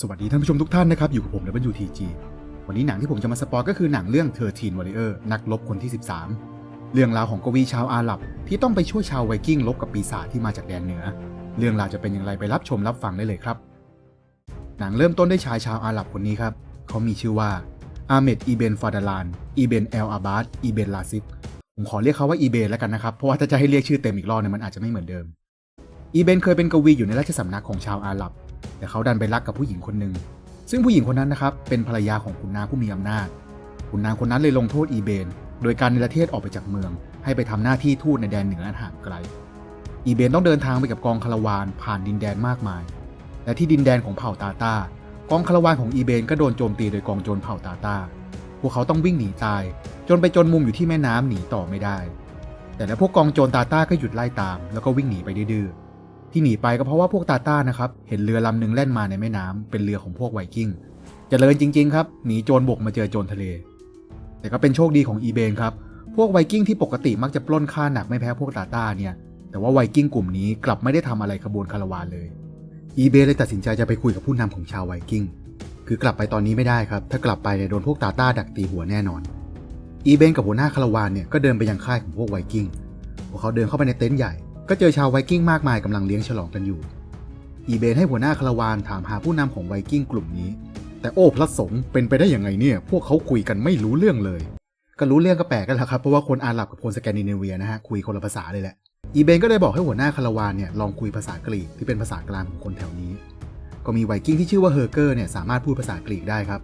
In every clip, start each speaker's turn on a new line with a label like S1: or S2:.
S1: สวัสดีท่านผู้ชมทุกท่านนะครับ อยู่กับผม WTG วันนี้หนังที่ผมจะมาสปอยก็คือหนังเรื่อง13 Warrior นักรบคนที่ 13 เรื่องราวของกวีชาวอาหรับ ที่ต้องไปช่วยชาวไวกิ้งรบกับปีศาจที่มาจากแดนเหนือ เรื่องราวจะเป็นอย่างไรไปรับชมรับฟังได้เลยครับ หนังเริ่มต้นด้วยชายชาวอาหรับคนนี้ครับ เขามีชื่อว่าอาเมดอีเบนฟาดาลานอีเบนเอลอาบาสอีเบนลาซิฟผมขอเรียกเขาว่าอีเบนแล้วกันนะครับเพราะว่าถ้าจะให้เรียกชื่อเต็มอีกรอบเนี่ยมันอาจจะไม่เหมือนเดิมอีเบนเคยเป็นกวีอยู่ในราชสำนักของชาวอาหรับ แต่เขาดันไปรักกับผู้หญิงคนหนึ่งซึ่งผู้หญิงคนนั้นนะครับเป็นภรรยาของขุนนางผู้มีอำนาจขุนนางคนนั้นเลยลงโทษอีเบน โดยการในประเทศออกไปจากเมือง ให้ไปทำหน้าที่ทูตในแดนเหนืออันห่างไกล อีเบนต้องเดินทางไปกับกองคารวานผ่านดินแดนมากมาย และที่ดินแดนของเผ่าตาตากองคารวานของอีเบนก็โดนโจมตีโดยกองโจรเผ่าตาตาพวกเขาต้องวิ่งหนีตาย จนไปจนมุมอยู่ที่แม่น้ำหนีต่อไม่ได้ แต่แล้วพวกกองโจรตาตาก็หยุดไล่ตาม แล้วก็วิ่งหนีไปดื้อ ที่หนีไปก็เพราะว่าพวกตาต้านะครับ เห็นเรือลำหนึ่งแล่นมาในแม่น้ำเป็นเรือของพวกไวกิ้งจเจริญจริง ๆ ครับ หนีโจรบกมาเจอโจรทะเล แต่ก็เป็นโชคดีของอีเบนครับ พวกไวกิ้งที่ปกติมักจะปล้นฆ่าหนักไม่แพ้พวกตาต้าเนี่ย แต่ว่าไวกิ้งกลุ่มนี้กลับไม่ได้ทำอะไรขบวนคาราวานเลย อีเบนเลยตัดสินใจจะไปคุยกับผู้นำของชาวไวกิ้ง คือกลับไปตอนนี้ไม่ได้ครับ ถ้ากลับไปเนี่ยโดนพวกตาต้าดักตีหัวแน่นอน อีเบนกับหัวหน้าคาราวานเนี่ยก็เดินไปยังค่ายของพวกไวกิ้ง พวกเขาเดินเข้าไปในเต็นท์ใหญ่ ก็เจอชาวไวกิ้งมากมายกำลังเลี้ยงฉลองกันอยู่ อีเบนให้หัวหน้าคาราวานถามหาผู้นำของไวกิ้งกลุ่มนี้ แต่โอ้พระสงฆ์เป็นไปได้ยังไงเนี่ย พวกเขาคุยกันไม่รู้เรื่องเลย ก็รู้เรื่องก็แปลกกันแล้วครับ เพราะว่าคนอาหรับกับคนสแกนดิเนเวียนะฮะคุยคนละภาษาเลยแหละ อีเบนก็เลยบอกให้หัวหน้าคาราวานเนี่ยลองคุยภาษากรีกที่เป็นภาษากลางของคนแถวนี้ ก็มีไวกิ้งที่ชื่อว่าเฮอร์เกอร์เนี่ยสามารถพูดภาษากรีกได้ครับ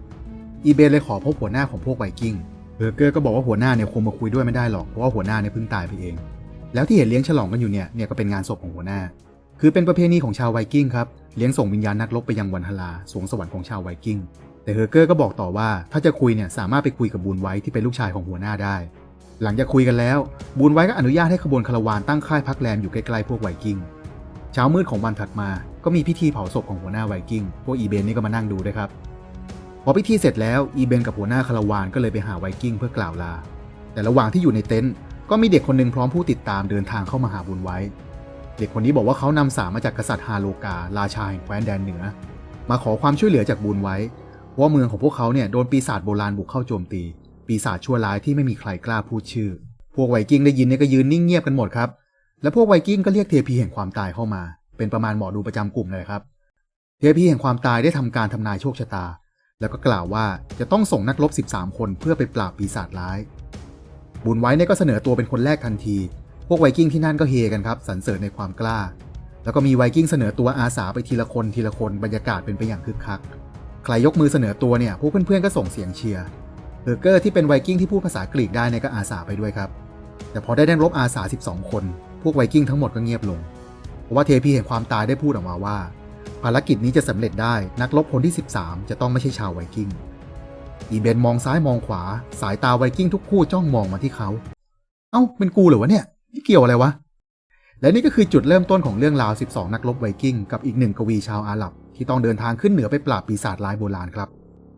S1: อีเบนเลยขอพบหัวหน้าของพวกไวกิ้ง เฮอร์เกอร์ก็บอกว่าหัวหน้าเนี่ยคงมาคุยด้วยไม่ได้หรอกเพราะว่าหัวหน้าเนี่ยเพิ่งตายไปเอง แล้วที่เห็นเลี้ยงฉลองกันอยู่เนี่ยเนี่ยก็เป็นงานศพของหัวหน้า คือเป็นประเพณีของชาวไวกิ้งครับเลี้ยงส่งวิญญาณนักรบไปยังวันฮลาสวงสวรรค์ของชาวไวกิ้งแต่เฮอร์เกอร์ก็บอกต่อว่าถ้าจะคุยเนี่ยสามารถไปคุยกับบูนไว้ที่เป็นลูกชายของหัวหน้าได้ หลังจากคุยกันแล้ว บูนไว้ก็อนุญาตให้ขบวนคาราวานตั้งค่ายพักแรมอยู่ใกล้ๆพวกไวกิ้งเช้ามืดของวันถัดมา ก็มีพิธีเผาศพของหัวหน้าไวกิ้งพวกอีเบนนี่ก็มานั่งดูด้วยครับพอพิธีเสร็จแล้วอีเบนกับหัวหน้าคาราวานก็เลยไปหาไวกิ้งเพื่อกล่าวลา แต่ระหว่างที่อยู่ในเต็นท์ ก็มีเด็กคนหนึ่งพร้อมผู้ติดตามเดินทางเข้ามาหาบุญไว้ เด็กคนนี้บอกว่าเขานำสารมาจากกษัตริย์ฮาโลกา ราชาแห่งแคว้นแดนเหนือ มาขอความช่วยเหลือจากบุญไว้ว่าเมืองของพวกเขาเนี่ยโดนปีศาจโบราณบุกเข้าโจมตี ปีศาจชั่วร้ายที่ไม่มีใครกล้าพูดชื่อ พวกไวกิ้งได้ยินเนี่ยก็ยืนนิ่งเงียบกันหมดครับ และพวกไวกิ้งก็เรียกเทพีแห่งความตายเข้ามา เป็นประมาณหมอดูประจำกลุ่มเลยครับ เทพีแห่งความตายได้ทำการทำนายโชคชะตา แล้วก็กล่าวว่าจะต้องส่งนักรบ 13 คนเพื่อไปปราบปีศาจร้าย บุญไว้เนี่ยก็เสนอตัวเป็นคนแรกทันที พวกไวกิ้งที่นั่นก็เฮกันครับสรรเสริญในความกล้า แล้วก็มีไวกิ้งเสนอตัวอาสาไปทีละคนทีละคนบรรยากาศเป็นไปอย่างคึกคัก ใครยกมือเสนอตัวเนี่ยพวกเพื่อนๆก็ส่งเสียงเชียร์ เบอร์เกอร์ที่เป็นไวกิ้งที่พูดภาษากรีกได้เนี่ยก็อาสาไปด้วยครับ แต่พอได้ได้รบอาสา 12 คน พวกไวกิ้งทั้งหมดก็เงียบลง เพราะว่าเทพีแห่งความตายได้พูดออกมาว่า ภารกิจนี้จะสำเร็จได้นักรบคนที่ 13 จะต้องไม่ใช่ชาวไวกิ้ง อีเบนมองซ้ายมองขวา สายตาไวกิ้งทุกคู่จ้องมองมาที่เขา เอ้า เป็นกูเหรอวะเนี่ยนี่เกี่ยวอะไรวะ และนี่ก็คือจุดเริ่มต้นของเรื่องราว 12 นักรบไวกิ้งกับอีกหนึ่งกวีชาวอาหรับ ที่ต้องเดินทางขึ้นเหนือไปปราบปีศาจร้ายโบราณครับ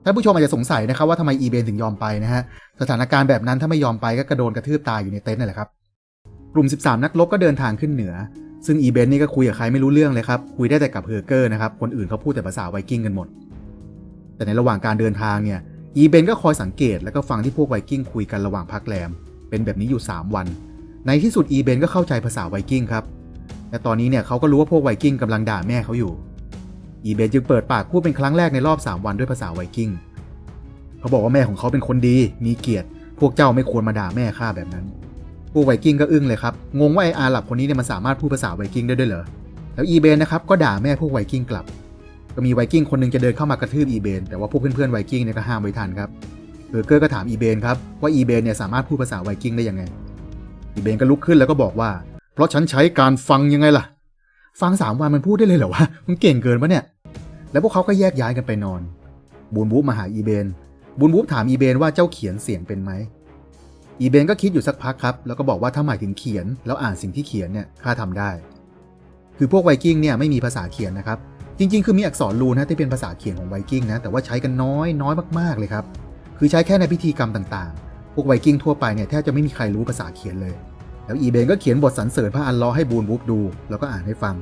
S1: ท่านผู้ชมอาจจะสงสัยนะครับว่าทำไมอีเบนถึงยอมไปนะฮะ สถานการณ์แบบนั้นถ้าไม่ยอมไปก็กระโดนกระทืบตายอยู่ในเต็นท์นั่นแหละครับ กลุ่ม 13 นักรบก็เดินทางขึ้นเหนือ ซึ่งอีเบนนี่ก็คุยกับใครไม่รู้เรื่องเลยครับ คุยได้แต่กับเฮอร์เกอร์นะครับ คนอื่นเขาพูดแต่ภาษาไวกิ้งกันหมด แต่ในระหว่างการเดินทางเนี่ย อีเบนก็คอยสังเกตแล้วก็ฟังที่พวกไวกิ้งคุยกันระหว่างพักแรม เป็นแบบนี้อยู่ 3 วัน ในที่สุดอีเบนก็เข้าใจภาษาไวกิ้งครับแต่ตอนนี้เนี่ยเขาก็รู้ว่าพวกไวกิ้งกำลังด่าแม่เขาอยู่ อีเบนจึงเปิดปากพูดเป็นครั้งแรกในรอบ 3 วันด้วยภาษาไวกิ้งเขาบอกว่าแม่ของเขาเป็นคนดี มีเกียรติ พวกเจ้าไม่ควรมาด่าแม่ข้าแบบนั้น พวกไวกิ้งก็อึ้งเลยครับ งงว่าไออาหรับคนนี้เนี่ยมันสามารถพูดภาษาไวกิ้งได้ด้วยเหรอ แล้วอีเบนนะครับก็ด่าแม่พวกไวกิ้งกลับ ก็มีไวกิ้งคนหนึงจะเดินเข้ามากระทืบอีเบนแต่ว่าพวกเพื่อนๆไวกิ้งเนี่ยก็ห้ามไว้ทันครับเบอร์เกอร์ก็ถามอีเบนครับว่าอีเบนเนี่ยสามารถพูดภาษาไวกิ้งได้ยังไงอีเบนก็ลุกขึ้นแล้วก็บอกว่า เพราะฉันใช้การฟังยังไงล่ะ ฟังสามวันมันพูดได้เลยเหรอวะมันเก่งเกินปะเนี่ย แล้วพวกเขาก็แยกย้ายกันไปนอน บูนบูฟมาหาอีเบนบูนบูฟถามอีเบนว่าเจ้าเขียนเสียงเป็นไหมอีเบนก็คิดอยู่สักพักครับแล้วก็บอกว่าถ้าหมายถึงเขียน แล้วอ่านสิ่งที่เขียนเนี่ยข้าทำได้ คือพวกไวกิ้งเนี่ยไม่มีภาษาเขียนนะครับ จริงๆ คือมีอักษรรูนะที่เป็นภาษาเขียนของไวกิ้งนะแต่ว่าใช้กันน้อยน้อยมากๆเลยครับคือใช้แค่ในพิธีกรรมต่างๆ พวกไวกิ้งทั่วไปเนี่ยแทบจะไม่มีใครรู้ภาษาเขียนเลย แล้วอีเบนก็เขียนบทสรรเสริญพระอัลลอให้บูนบูฟดู แล้วก็อ่านให้ฟัง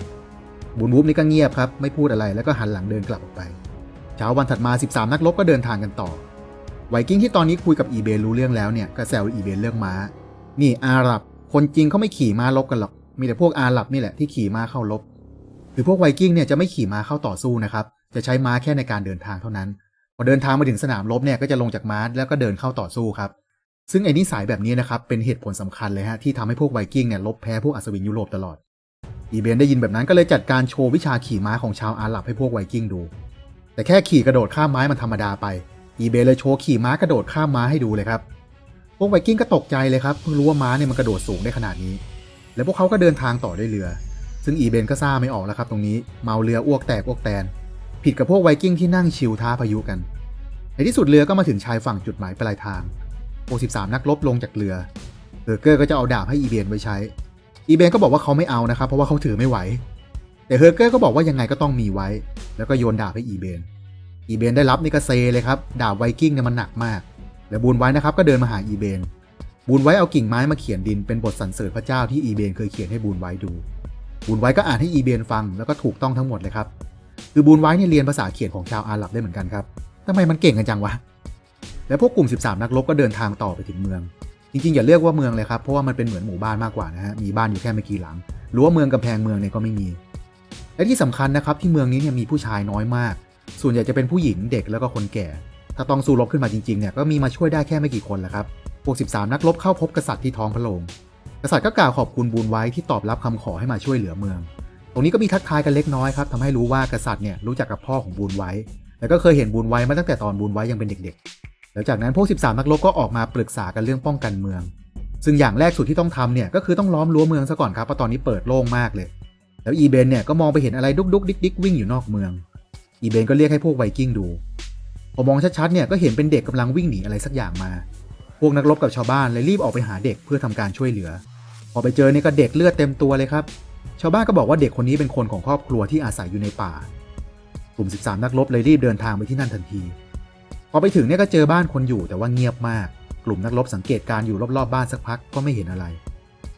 S1: บูนบูฟนี่ก็เงียบครับไม่พูดอะไรแล้วก็หันหลังเดินกลับออกไป เช้าวันถัดมา 13 นักรบก็เดินทางกันต่อ ไวกิ้งที่ตอนนี้คุยกับอีเบนรู้เรื่องแล้วเนี่ยก็แซวอีเบนเรื่องม้า นี่อาหรับ คนจริงเขาไม่ขี่ม้าลบกันหรอก มีแต่พวกอาหรับนี่แหละที่ขี่ม้าเข้ารบ คือพวกไวกิ้งเนี่ยจะไม่ขี่ม้าเข้าต่อสู้นะครับ จะใช้ม้าแค่ในการเดินทางเท่านั้น พอเดินทางมาถึงสนามรบเนี่ยก็จะลงจากม้าแล้วก็เดินเข้าต่อสู้ครับ ซึ่งไอ้นิสัยแบบนี้นะครับเป็นเหตุผลสำคัญเลยฮะที่ทำให้พวกไวกิ้งเนี่ยลบแพ้พวกอัศวินยุโรปตลอด อีเบนได้ยินแบบนั้นก็เลยจัดการโชว์วิชาขี่ม้าของชาวอาหรับให้พวกไวกิ้งดู แต่แค่ขี่กระโดดข้ามไม้มันธรรมดาไป อีเบนเลยโชว์ขี่ม้ากระโดดข้ามม้าให้ดูเลยครับ พวกไวกิ้งก็ตกใจเลยครับเพิ่งรู้ว่าม้าเนี่ยมันกระโดดสูงได้ขนาดนี้ แล้วพวกเขาก็เดินทางต่อด้วยเรือ ซึ่งอีเบนก็ซ่าไม่ออกแล้วครับตรงนี้เมาเรืออ้วกแตกอ้วกแตน ผิดกับพวกไวกิ้งที่นั่งชิลท้าพายุกัน ในที่สุดเรือก็มาถึงชายฝั่งจุดหมายปลายทางพวก13 นักรบลงจากเรือเบอร์เกอร์ก็จะเอาดาบให้อีเบนไว้ใช้ อีเบนก็บอกว่าเขาไม่เอานะครับ เพราะว่าเขาถือไม่ไหว แต่เฮอร์เกอร์ก็บอกว่ายังไงก็ต้องมีไว้ แล้วก็โยนดาบให้อีเบน อีเบนได้รับนี่ก็เซเลยครับ ดาบไวกิ้งเนี่ยมันหนักมาก แล้วบูนไว้นะครับก็เดินมาหาอีเบน บูนไว้เอากิ่งไม้มาเขียนดินเป็นบทสรรเสริญพระเจ้าที่อีเบนเคยเขียนให้บูนไว้ดู บูนไว้ก็อ่านให้อีเบนฟังแล้วก็ถูกต้องทั้งหมดเลยครับ คือบูนไว้เนี่ยเรียนภาษาเขียนของชาวอาหรับได้เหมือนกันครับทำไมมันเก่งกันจังวะ แล้วพวกกลุ่ม 13 นักรบก็เดินทางต่อไปถึงเมือง จริงๆ อย่าเรียกว่าเมืองเลยครับ เพราะว่ามันเป็นเหมือนหมู่บ้านมากกว่านะฮะ มีบ้านอยู่แค่ไม่กี่หลัง รั้วเมืองกำแพงเมืองเนี่ยก็ไม่มี และที่สำคัญนะครับที่เมืองนี้เนี่ยมีผู้ชายน้อยมาก ส่วนใหญ่จะเป็นผู้หญิงเด็กแล้วก็คนแก่ ถ้าต้องสู้รบขึ้นมาจริงๆ เนี่ยก็มีมาช่วยได้แค่ไม่กี่คนแหละครับ พวก 13 นักรบเข้าพบกษัตริย์ที่ท้องพระโรง กษัตริย์ก็กล่าวขอบคุณบูนไว้ที่ตอบรับคำขอให้มาช่วยเหลือเมือง ตรงนี้ก็มีทักทายกันเล็กน้อยครับทำให้รู้ว่ากษัตริย์เนี่ยรู้จักกับพ่อของบูนไว้ แล้วก็เคยเห็นบูนไว้มาตั้งแต่ตอนบูนไว้ยังเป็นเด็กๆ แล้วจากนั้นพวก 13 นักรบก็ออกมาปรึกษากันเรื่องป้องกันเมือง ซึ่งอย่างแรกสุดที่ต้องทำเนี่ยก็คือต้องล้อมรั้วเมืองซะก่อนครับเพราะตอนนี้เปิดโล่งมากเลย แล้วอีเบนเนี่ยก็มองไปเห็นอะไรดุกดุกดิกดิกวิ่งอยู่นอกเมือง อีเบนก็เรียกให้พวกไวกิ้งดูพอมองชัดๆเนี่ยก็เห็นเป็นเด็กกำลังวิ่งหนีอะไรสักอย่างมา พวกนักรบกับชาวบ้านเลยรีบออกไปหาเด็กเพื่อทำการช่วยเหลือ พอไปเจอเนี่ยก็เด็กเลือดเต็มตัวเลยครับชาวบ้านก็บอกว่าเด็กคนนี้เป็นคนของครอบครัวที่อาศัยอยู่ในป่ากลุ่ม 13 นักรบเลยรีบเดินทางไปที่นั่นทันที พอไปถึงเนี่ยก็เจอบ้านคนอยู่แต่ว่าเงียบมาก กลุ่มนักรบสังเกตการอยู่รอบๆบ้านสักพักก็ไม่เห็นอะไร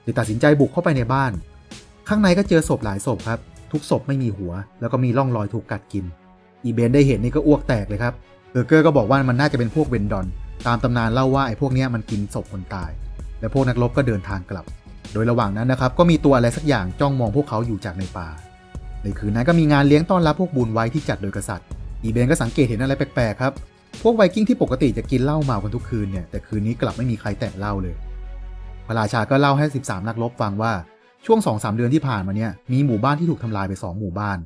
S1: เลยตัดสินใจบุกเข้าไปในบ้าน ข้างในก็เจอศพหลายศพครับ ทุกศพไม่มีหัว แล้วก็มีร่องรอยถูกกัดกิน อีเบนได้เห็นนี่ก็อ้วกแตกเลยครับเบอร์เกอร์ก็บอกว่ามันน่าจะเป็นพวกเวนดอน ตามตำนานเล่าว่าไอ้พวกเนี้ยมันกินศพคนตาย และพวกนักรบก็เดินทางกลับ โดยระหว่างนั้นนะครับก็มีตัวอะไรสักอย่างจ้องมองพวกเขาอยู่จากในป่า ในคืนนั้นก็มีงานเลี้ยงต้อนรับพวกบุญไว้ที่จัดโดยกษัตริย์ อีเบนก็สังเกตเห็นอะไรแปลกๆครับ พวกไวกิ้งที่ปกติจะกินเหล้าเมากันทุกคืนเนี่ยแต่คืนนี้กลับไม่มีใครแตะเหล้าเลย พระราชาก็เล่าให้ 13 นักรบฟังว่าช่วง2-3เดือนที่ผ่านมาเนี่ยมีหมู่บ้านที่ถูกทำลายไป 2 หมู่บ้าน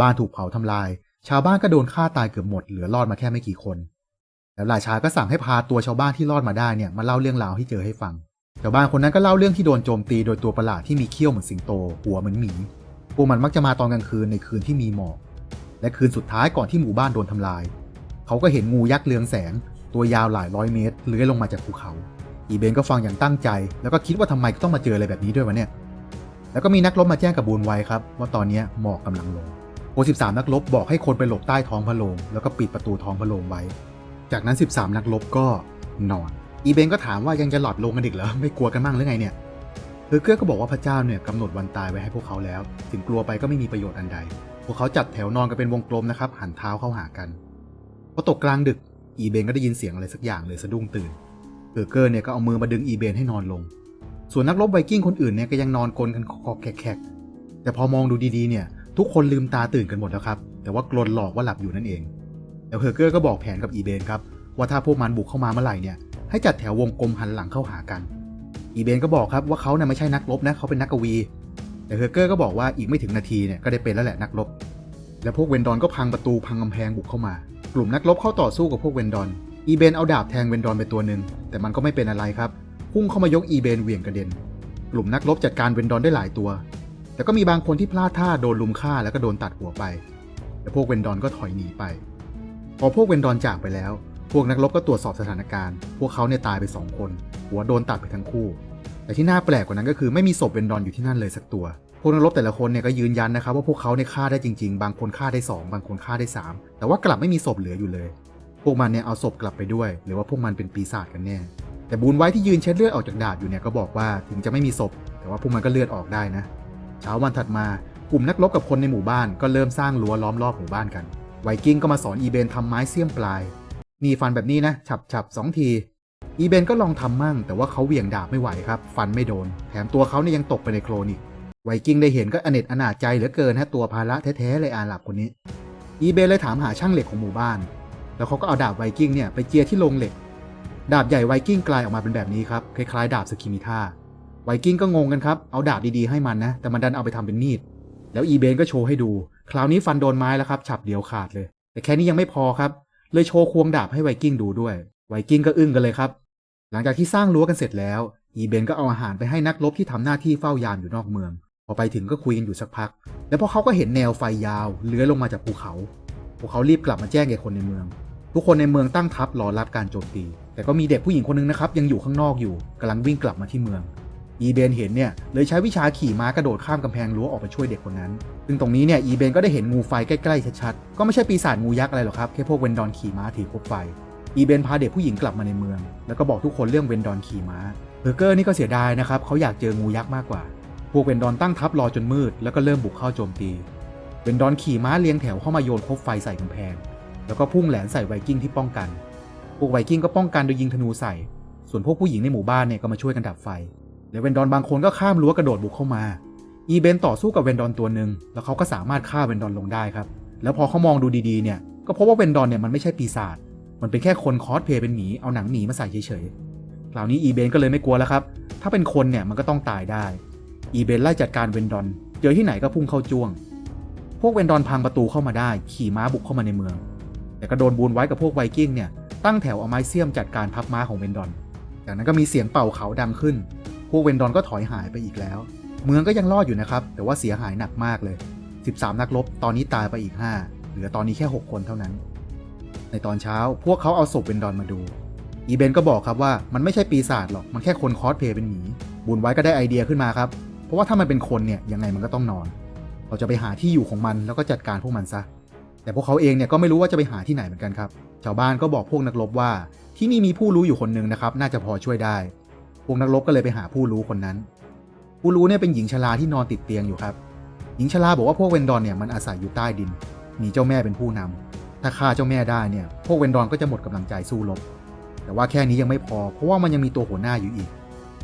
S1: บ้านถูกเผาทำลาย ชาวบ้านก็โดนฆ่าตายเกือบหมดเหลือรอดมาแค่ไม่กี่คน แล้วราชาก็สั่งให้พาตัวชาวบ้านที่รอดมาได้เนี่ยมาเล่าเรื่องราวให้เจอให้ฟัง ชาวบ้านคนนั้นก็เล่าเรื่องที่โดนโจมตีโดยตัวประหลาดที่มีเขี้ยวเหมือนสิงโต หัวเหมือนหมี พวกมันมักจะมาตอนกลางคืนในคืนที่มีหมอก และคืนสุดท้ายก่อนที่หมู่บ้านโดนทำลาย เขาก็เห็นงูยักษ์เรืองแสง ตัวยาวหลายร้อยเมตรเลื้อยลงมาจากภูเขา อีเบนก็ฟังอย่างตั้งใจ แล้วก็คิดว่าทำไมต้องมาเจออะไรแบบนี้ด้วยวะเนี่ย แล้วก็มีนักรบมาแจ้งกับบูนไว้ครับ ว่าตอนนี้หมอกกำลังลงโอ13 นักรบบอกให้คนไปหลบใต้ท้องพระโรงแล้วก็ปิดประตูท้องพระโรงไว้ จากนั้น 13 นักรบก็นอน อีเบนก็ถามว่ายังจะหลอดลงกันอีกเหรอไม่กลัวกันมั่งหรือไงเนี่ยเฮอร์เกอร์ก็บอกว่าพระเจ้าเนี่ยกำหนดวันตายไว้ให้พวกเขาแล้ว ถึงกลัวไปก็ไม่มีประโยชน์อันใด พวกเขาจัดแถวนอนกันเป็นวงกลมนะครับ หันเท้าเข้าหากันพอตกกลางดึกอีเบนก็ได้ยินเสียงอะไรสักอย่างเลยสะดุ้งตื่นเฮอร์เกอร์เนี่ยก็เอามือมาดึงอีเบนให้นอนลง ส่วนนักรบไวกิ้งคนอื่นเนี่ยก็ยังนอนกลนกันคอแขกๆแต่พอมองดูดีๆเนี่ยทุกคนลืมตาตื่นกันหมดแล้วครับ แต่ว่ากลนหลอกว่าหลับอยู่นั่นเองแล้วเฮอร์เกอร์ก็บอกแผนกับอีเบนครับว่าถ้าพวกมันบุกเข้ามาเมื่อไหร่เนี่ย ให้จัดแถววงกลมหันหลังเข้าหากัน อีเบนก็บอกครับว่าเขาเนี่ยไม่ใช่นักรบนะเขาเป็นนักกวี แต่เฮอร์เกอร์ก็บอกว่าอีกไม่ถึงนาทีเนี่ยก็ได้เป็นแล้วแหละนักรบ แล้วพวกเวนดอนก็พังประตูพังกำแพงบุกเข้ามา กลุ่มนักรบเข้าต่อสู้กับพวกเวนดอน อีเบนเอาดาบแทงเวนดอนไปตัวหนึ่งแต่มันก็ไม่เป็นอะไรครับ พุ่งเข้ามายกอีเบนเหวี่ยงกระเด็น กลุ่มนักรบจัดการเวนดอนได้หลายตัว แต่ก็มีบางคนที่พลาดท่าโดนลุมฆ่าแล้วก็โดนตัดหัวไป แต่พวกเวนดอนก็ถอยหนีไป พอพวกเวนดอนจากไปแล้ว พวกนักรบก็ตรวจสอบสถานการณ์ พวกเขาเนี่ยตายไปสองคน หัวโดนตัดไปทั้งคู่ แต่ที่น่าแปลกกว่านั้นก็คือไม่มีศพเวนดอนอยู่ที่นั่นเลยสักตัว พวกนักรบแต่ละคนเนี่ยก็ยืนยันนะครับว่าพวกเขาเนี่ยฆ่าได้จริง ๆ บางคนฆ่าได้ 2 บางคนฆ่าได้ 3 แต่ว่ากลับไม่มีศพเหลืออยู่เลย พวกมันเนี่ยเอาศพกลับไปด้วย หรือว่าพวกมันเป็นปีศาจกันแน่ แต่บูนไว้ที่ยืนเช็ดเลือดออกจากดาบอยู่เนี่ยก็บอกว่าถึงจะไม่มีศพ แต่ว่าพวกมันก็เลือดออกได้นะ เช้าวันถัดมากลุ่มนักรบกับคนในหมู่บ้านก็เริ่มสร้างรั้วล้อมรอบหมู่บ้านกันไวกิ้งก็มาสอนอีเบนทำไม้เสี้ยมปลาย นี่ฟันแบบนี้นะ ฉับฉับสองที อีเบนก็ลองทำมั่ง แต่ว่าเขาเหวี่ยงดาบไม่ไหวครับ ฟันไม่โดน แถมตัวเขาเนี่ยยังตกไปในโคลนอีกไวกิ้งได้เห็นก็อเนจอนาจใจเหลือเกินฮะตัวภาระแท้ๆเลยอาหลับคนนี้ อีเบนเลยถามหาช่างเหล็กของหมู่บ้าน แล้วเขาก็เอาดาบไวกิ้งเนี่ยไปเจียที่โรงเหล็ก ดาบใหญ่ไวกิ้งกลายออกมาเป็นแบบนี้ครับคล้ายๆดาบสกิมิท่าไวกิ้งก็งงกันครับ เอาดาบดีๆให้มันนะ แต่มันดันเอาไปทำเป็นมีด แล้วอีเบนก็โชว์ให้ดู คราวนี้ฟันโดนไม้แล้วครับ ฉับเดียวขาดเลย แต่แค่นี้ยังไม่พอครับ เลยโชว์ควงดาบให้ไวกิ้งดูด้วย ไวกิ้งก็อึ้งกันเลยครับ หลังจากที่สร้างรั้วกันเสร็จแล้ว อีเบนก็เอาอาหารไปให้นักรบที่ทำหน้าที่เฝ้ายามอยู่นอกเมือง พอไปถึงก็คุยกันอยู่สักพัก แล้วพอเขาก็เห็นแนวไฟยาวเลื้อยลงมาจากภูเขา พวกเขารีบกลับมาแจ้งแก่คนในเมือง ทุกคนในเมืองตั้งทัพรอรับการโจมตี แต่ก็มีเด็กผู้หญิงคนนึงนะครับยังอยู่ข้างนอกอยู่กำลังวิ่งกลับมาที่เมือง อีเบนเห็นเนี่ยเลยใช้วิชาขี่ม้ากระโดดข้ามกำแพงรั้วออกไปช่วยเด็กคนนั้น ซึ่งตรงนี้เนี่ยอีเบนก็ได้เห็นงูไฟใกล้ๆชัดๆ ก็ไม่ใช่ปีศาจงูยักษ์อะไรหรอกครับแค่พวกเวนดอนขี่ม้าถือคบไฟ อีเบนพาเด็กผู้หญิงกลับมาในเมือง แล้วก็บอกทุกคนเรื่องเวนดอนขี่ม้าเบอร์เกอร์นี่ก็เสียดายนะครับเขาอยากเจองูยักษ์มากกว่า พวกเวนดอนตั้งทัพรอจนมืด แล้วก็เริ่มบุกเข้าโจมตีเวนดอนขี่ม้าเรียงแถวเข้ามาโยนคบไฟใส่กำแพง แล้วก็พุ่งแหลนใส่ไวกิ้งที่ป้องกัน พวกไวกิ้งก็ป้องกันโดยยิงธนูใส่ ส่วนพวกผู้หญิงในหมู่บ้านเนี่ยก็มาช่วยกันดับไฟ แล้วเวนดอนบางคนก็ข้ามรั้วกระโดดบุกเข้ามา อีเบนต่อสู้กับเวนดอนตัวหนึ่งแล้วเขาก็สามารถฆ่าเวนดอนลงได้ครับ แล้วพอเขามองดูดีๆเนี่ยก็พบว่าเวนดอนเนี่ยมันไม่ใช่ปีศาจ มันเป็นแค่คนคอสเพย์เป็นหมีเอาหนังหมีมาใส่เฉยๆคราวนี้อีเบนก็เลยไม่กลัวแล้วครับ ถ้าเป็นคนเนี่ยมันก็ต้องตายได้ อีเบนไล่จัดการเวนดอน เจอที่ไหนก็พุ่งเข้าจ้วง พวกเวนดอนพังประตูเข้ามาได้ ขี่ม้าบุกเข้ามาในเมือง แต่ก็โดนบูนไว้กับพวกไวกิ้งเนี่ยตั้งแถวเอาไม้เสียมจัดการพับม้าของเวนดอน จากนั้นก็มีเสียงเป่าเขาดังขึ้น วกเวนดอนก็ถอยหายไปอีกแล้ว เมืองก็ยังรอดอยู่นะครับ แต่ว่าเสียหายหนักมากเลย 13 นักรบตอนนี้ตายไปอีก 5 เหลือตอนนี้แค่ 6 คนเท่านั้น ในตอนเช้าพวกเขาเอาศพเวนดอนมาดู อีเบนก็บอกครับว่ามันไม่ใช่ปีศาจหรอกมันแค่คนคอสเพย์เป็นหมีบุญไว้ก็ได้ไอเดียขึ้นมาครับ เพราะว่าถ้ามันเป็นคนเนี่ยยังไงมันก็ต้องนอน เราจะไปหาที่อยู่ของมันแล้วก็จัดการพวกมันซะแต่พวกเขาเองเนี่ยก็ไม่รู้ว่าจะไปหาที่ไหนเหมือนกันครับ ชาวบ้านก็บอกพวกนักรบว่า ที่นี่มีผู้รู้อยู่คนหนึ่งนะครับ น่าจะพอช่วยได้ พวกนักรบก็เลยไปหาผู้รู้คนนั้น ผู้รู้เนี่ยเป็นหญิงชราที่นอนติดเตียงอยู่ครับ หญิงชราบอกว่าพวกเวนดอนเนี่ยมันอาศัยอยู่ใต้ดิน มีเจ้าแม่เป็นผู้นำถ้าฆ่าเจ้าแม่ได้เนี่ย พวกเวนดอนก็จะหมดกำลังใจสู้รบ แต่ว่าแค่นี้ยังไม่พอ เพราะว่ามันยังมีตัวหัวหน้าอยู่อีก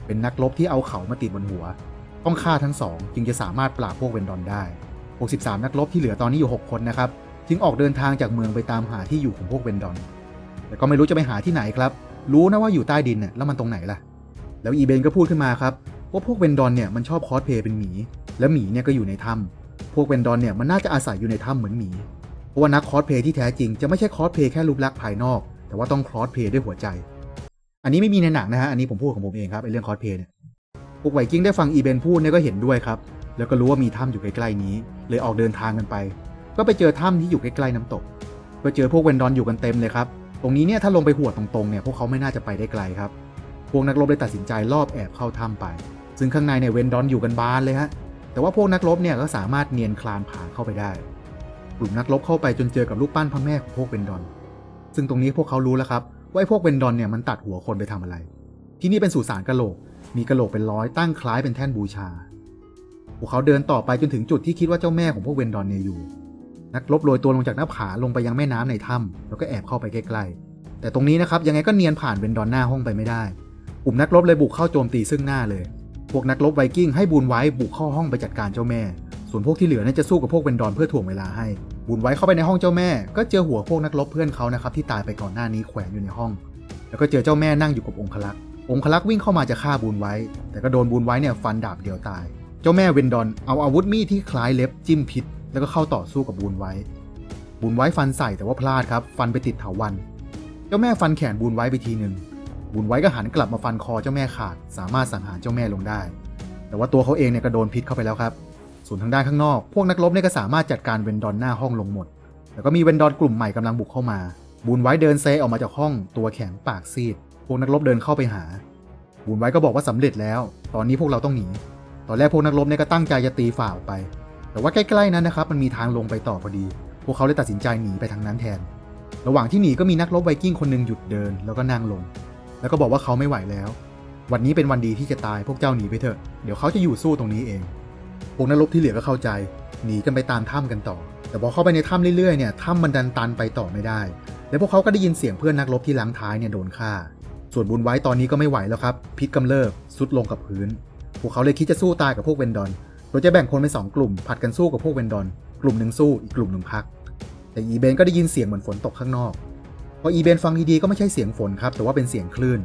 S1: เป็นนักรบที่เอาเขามาติดบนหัว ต้องฆ่าทั้งสองจึงจะสามารถปราบพวกเวนดอนได้ 63 นักรบที่เหลือตอนนี้อยู่ 6 คนนะครับ จึงออกเดินทางจากเมืองไปตามหาที่อยู่ของพวกเวนดอน แต่ก็ไม่รู้จะไปหาที่ไหนครับ รู้นะว่าอยู่ใต้ดินเนี่ยแล้วมันตรงไหนล่ะ แล้วอีเบนก็พูดขึ้นมาครับว่าพวกเวนดอนเนี่ยมันชอบคอสเพย์เป็นหมี และหมีเนี่ยก็อยู่ในถ้ำพวกเวนดอนเนี่ยมันน่าจะอาศัยอยู่ในถ้ำเหมือนหมี เพราะว่านักคอสเพย์ที่แท้จริงจะไม่ใช่คอสเพย์แค่รูปลักษณ์ภายนอก แต่ว่าต้องคอสเพย์ด้วยหัวใจ อันนี้ไม่มีในหนังนะฮะอันนี้ผมพูดของผมเองครับไอเรื่องคอสเพย์เนี่ยพวกไวกิ้งได้ฟังอีเบนพูดเนี่ยก็เห็นด้วยครับแล้วก็รู้ว่ามีถ้ำอยู่ใกล้ๆนี้ เลยออกเดินทางกันไป ก็ไปเจอถ้ำที่อยู่ใกล้ๆน้ำตกก็เจอพวกเวนดอนอยู่กันเต็มเลยครับตรงนี้เนี่ยถ้าลงไปหัวตรงๆเนี่ยพวกเขาไม่น่าจะไปได้ไกลครับ พวกนักรบเลยตัดสินใจลอบแอบเข้าถ้ำไป ซึ่งข้างในเนี่ยเวนดอนอยู่กันบานเลยฮะ แต่ว่าพวกนักรบเนี่ยก็สามารถเนียนคลานผ่านเข้าไปได้ กลุ่มนักรบเข้าไปจนเจอกับรูปปั้นพระแม่ของพวกเวนดอน ซึ่งตรงนี้พวกเขารู้แล้วครับว่าไอ้พวกเวนดอนเนี่ยมันตัดหัวคนไปทำอะไร ที่นี่เป็นสุสานกะโหลก มีกะโหลกเป็นร้อยตั้งคล้ายเป็นแท่นบูชา พวกเขาเดินต่อไปจนถึงจุดที่คิดว่าเจ้าแม่ของพวกเวนดอนเนี่ยอยู่ นักรบโรยตัวลงจากหน้าผาลงไปยังแม่น้ำในถ้ำแล้วก็แอบเข้าไปใกล้ๆแต่ตรงนี้นะครับยังไงก็เนียนผ่านเวนดอนหน้าห้องไปไม่ได้ กลุ่มนักรบเลยบุกเข้าโจมตีซึ่งหน้าเลย พวกนักรบไวกิ้งให้บูนไว้บุกเข้าห้องไปจัดการเจ้าแม่ ส่วนพวกที่เหลือเนี่ยจะสู้กับพวกเวนดอนเพื่อถ่วงเวลาให้ บูนไว้เข้าไปในห้องเจ้าแม่ ก็เจอหัวพวกนักรบเพื่อนเขานะครับที่ตายไปก่อนหน้านี้แขวนอยู่ในห้อง แล้วก็เจอเจ้าแม่นั่งอยู่กับองคลักษ์ องคลักษ์วิ่งเข้ามาจะฆ่าบูนไว้ แต่ก็โดนบูนไว้เนี่ยฟันดาบเดียวตาย เจ้าแม่เวนดอนเอาอาวุธมีดที่คล้ายเล็บจิ้มพิษ แล้วก็เข้าต่อสู้กับบูนไว้ บูนไว้ฟันใส่แต่ว่าพลาดครับ ฟันไปติดเถาวัน เจ้าแม่ฟันแขนบูนไว้ไปทีหนึ่ง บูนไว้ก็หันกลับมาฟันคอเจ้าแม่ขาด สามารถสังหารเจ้าแม่ลงได้ แต่ว่าตัวเขาเองเนี่ยก็โดนพิษเข้าไปแล้วครับ ส่วนทางด้านข้างนอก พวกนักรบเนี่ยก็สามารถจัดการเวนดอนหน้าห้องลงหมดแล้วก็มีเวนดอนกลุ่มใหม่กำลังบุกเข้ามาบูนไว้เดินเซออกมาจากห้องตัวแข็งปากซีด พวกนักรบเดินเข้าไปหาบูนไว้ก็บอกว่าสำเร็จแล้ว ตอนนี้พวกเราต้องหนี ตอนแรกพวกนักรบเนี่ยก็ตั้งใจจะตีฝ่าออกไป แต่ว่าใกล้ๆนั้นนะครับมันมีทางลงไปต่อพอดี พวกเขาเลยตัดสินใจหนีไปทางนั้นแทน ระหว่างที่หนีก็มีนักรบไวกิ้งคนหนึ่งหยุดเดินแล้วก็นั่งลง แล้วก็บอกว่าเขาไม่ไหวแล้ว วันนี้เป็นวันดีที่จะตายพวกเจ้าหนีไปเถอะ เดี๋ยวเขาจะอยู่สู้ตรงนี้เอง พวกนักรบที่เหลือก็เข้าใจ หนีกันไปตามถ้ำกันต่อ แต่พอเข้าไปในถ้ำเรื่อยๆเนี่ยถ้ำมันดันตันไปต่อไม่ได้ แล้วพวกเขาก็ได้ยินเสียงเพื่อนนักรบที่ล้างท้ายเนี่ยโดนฆ่า ส่วนบุญไว้ตอนนี้ก็ไม่ไหวแล้วครับ พิษกำเริบสุดลงกับพื้น พวกเขาเลยคิดจะสู้ตายกับพวกเวนดอนโดยจะแบ่งคนเป็นสองกลุ่ม ผัดกันสู้กับพวกเวนดอน กลุ่มหนึ่งสู้ อีกกลุ่มหนึ่งพัก แต่อีเบนก็ได้ยินเสียงเหมือนฝนตกข้างนอก พออีเบนฟังดีๆก็ไม่ใช่เสียงฝนครับแต่ว่าเป็นเสียงคลื่น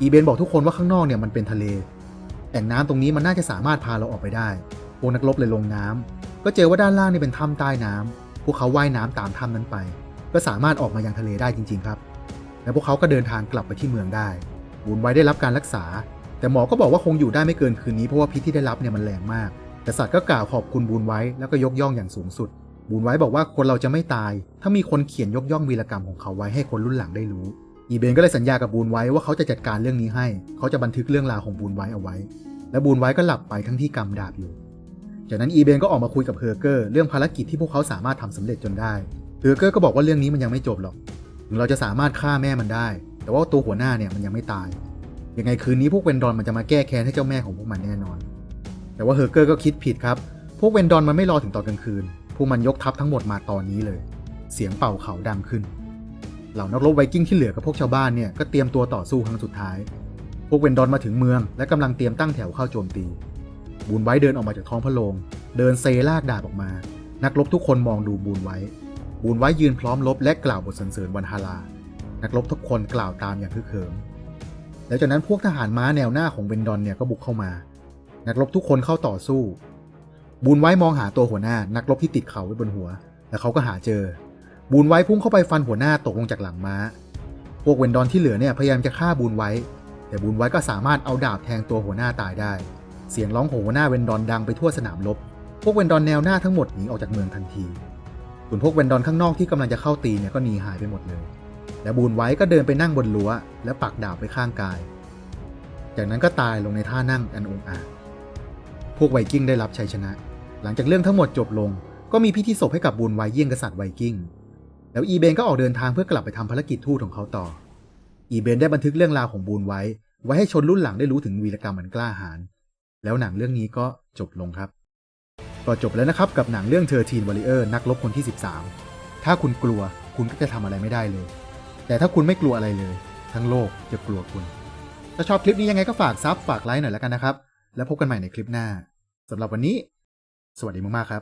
S1: อีเบนบอกทุกคนว่าข้างนอกเนี่ยมันเป็นทะเลแอ่น้ำตรงนี้มันน่าจะสามารถพาเราออกไปได้พวกนักรบเลยลงน้ำก็เจอว่าด้านล่างนี่เป็นถ้ำใต้น้ำพวกเขาว่ายน้ำตามถ้ำนั้นไป ก็สามารถออกมายังทะเลได้จริง ๆ ครับ แล้วพวกเขาก็เดินทางกลับไปที่เมืองได้บุญไว้ได้รับการรักษา แต่หมอก็บอกว่าคงอยู่ได้ไม่เกินคืนนี้เพราะว่าพิษที่ได้รับเนี่ยมันแรงมาก แต่สัตว์ก็กล่าวขอบคุณบูนไว้แล้วก็ยกย่องอย่างสูงสุด บูนไว้บอกว่าคนเราจะไม่ตาย ถ้ามีคนเขียนยกย่องวีรกรรมของเขาไว้ให้คนรุ่นหลังได้รู้ อีเบนก็เลยสัญญากับบูนไว้ว่าเขาจะจัดการเรื่องนี้ให้ เขาจะบันทึกเรื่องราวของบูนไว้เอาไว้ และบูนไว้ก็หลับไปทั้งที่กำดาบอยู่ จากนั้นอีเบนก็ออกมาคุยกับเฮอร์เกอร์เรื่องภารกิจที่พวกเขาสามารถทำสำเร็จจนได้ เฮอร์เกอร์ก็บอกว่าเรื่องนี้มันยังไม่จบหรอก ถึงเราจะสามารถฆ่าแม่มันได้ แต่ว่าตัวหัวหน้าเนี่ยมันยังไม่ตาย ยังไงคืนนี้พวกเวนดอนมันจะมาแก้แค้นให้เจ้าแม่ของพวกมันแน่นอน แต่ว่าเฮอร์เกอร์ก็คิดผิดครับ พวกเวนดอนมันไม่รอถึงตอนกลางคืน วกมันยกทัพทั้งหมดมาตอนนี้เลย เสียงเป่าเขาดังขึ้น เหล่านักรบไวกิ้งที่เหลือกับพวกชาวบ้านเนี่ยก็เตรียมตัวต่อสู้ครั้งสุดท้าย พวกเวนดอนมาถึงเมืองและกำลังเตรียมตั้งแถวเข้าโจมตี บูนไว้เดินออกมาจากท้องพระโรง เดินเซลากดาบออกมา นักรบทุกคนมองดูบูนไว้ บูนไว้ยืนพร้อมรบและกล่าวบทสรรเสริญวันฮารานักรบทุกคนกล่าวตามอย่างคึกเขิมแล้วจากนั้นพวกทหารม้าแนวหน้าของเบนดอนเนี่ยก็บุกเข้ามา นักรบทุกคนเข้าต่อสู้ บูนไว้มองหาตัวหัวหน้านักรบที่ติดเขาไว้บนหัวแล้วเขาก็หาเจอ บูนไว้พุ่งเข้าไปฟันหัวหน้าตกลงจากหลังม้า พวกเวนดอนที่เหลือเนี่ยพยายามจะฆ่าบูนไว้ แต่บูนไว้ก็สามารถเอาดาบแทงตัวหัวหน้าตายได้ เสียงร้องของหัวหน้าเวนดอนดังไปทั่วสนามรบ พวกเวนดอนแนวหน้าทั้งหมดหนีออกจากเมืองทันที ส่วนพวกเวนดอนข้างนอกที่กำลังจะเข้าตีเนี่ยก็หนีหายไปหมดเลย และบูนไว้ก็เดินไปนั่งบนรั้ว และปักดาบไว้ข้างกาย จากนั้นก็ตายลงในท่านั่งอันองอาจพวกไวกิ้งได้รับชัยชนะ หลังจากเรื่องทั้งหมดจบลง ก็มีพิธีศพให้กับบูนไว้เยี่ยงกษัตริย์ไวกิ้ง แล้วอีเบนก็ออกเดินทางเพื่อกลับไปทำภารกิจทูตของเขาต่อ อีเบนได้บันทึกเรื่องราวของบูนไว้ ไว้ให้ชนรุ่นหลังได้รู้ถึงวีรกรรมอันกล้าหาญ แล้วหนังเรื่องนี้ก็จบลงครับ ก็จบแล้วนะครับกับหนังเรื่องเธอทีนวอริเออร์นักรบคนที่ 13 ถ้าคุณกลัวคุณก็จะทำอะไรไม่ได้เลย แต่ถ้าคุณไม่กลัวอะไรเลย ทั้งโลกจะกลัวคุณ ถ้าชอบคลิปนี้ยังไงก็ฝากซับฝากไลค์หน่อยแล้วกันนะครับ แล้วพบกันใหม่ในคลิปหน้าสำหรับวันนี้ สวัสดีมากๆครับ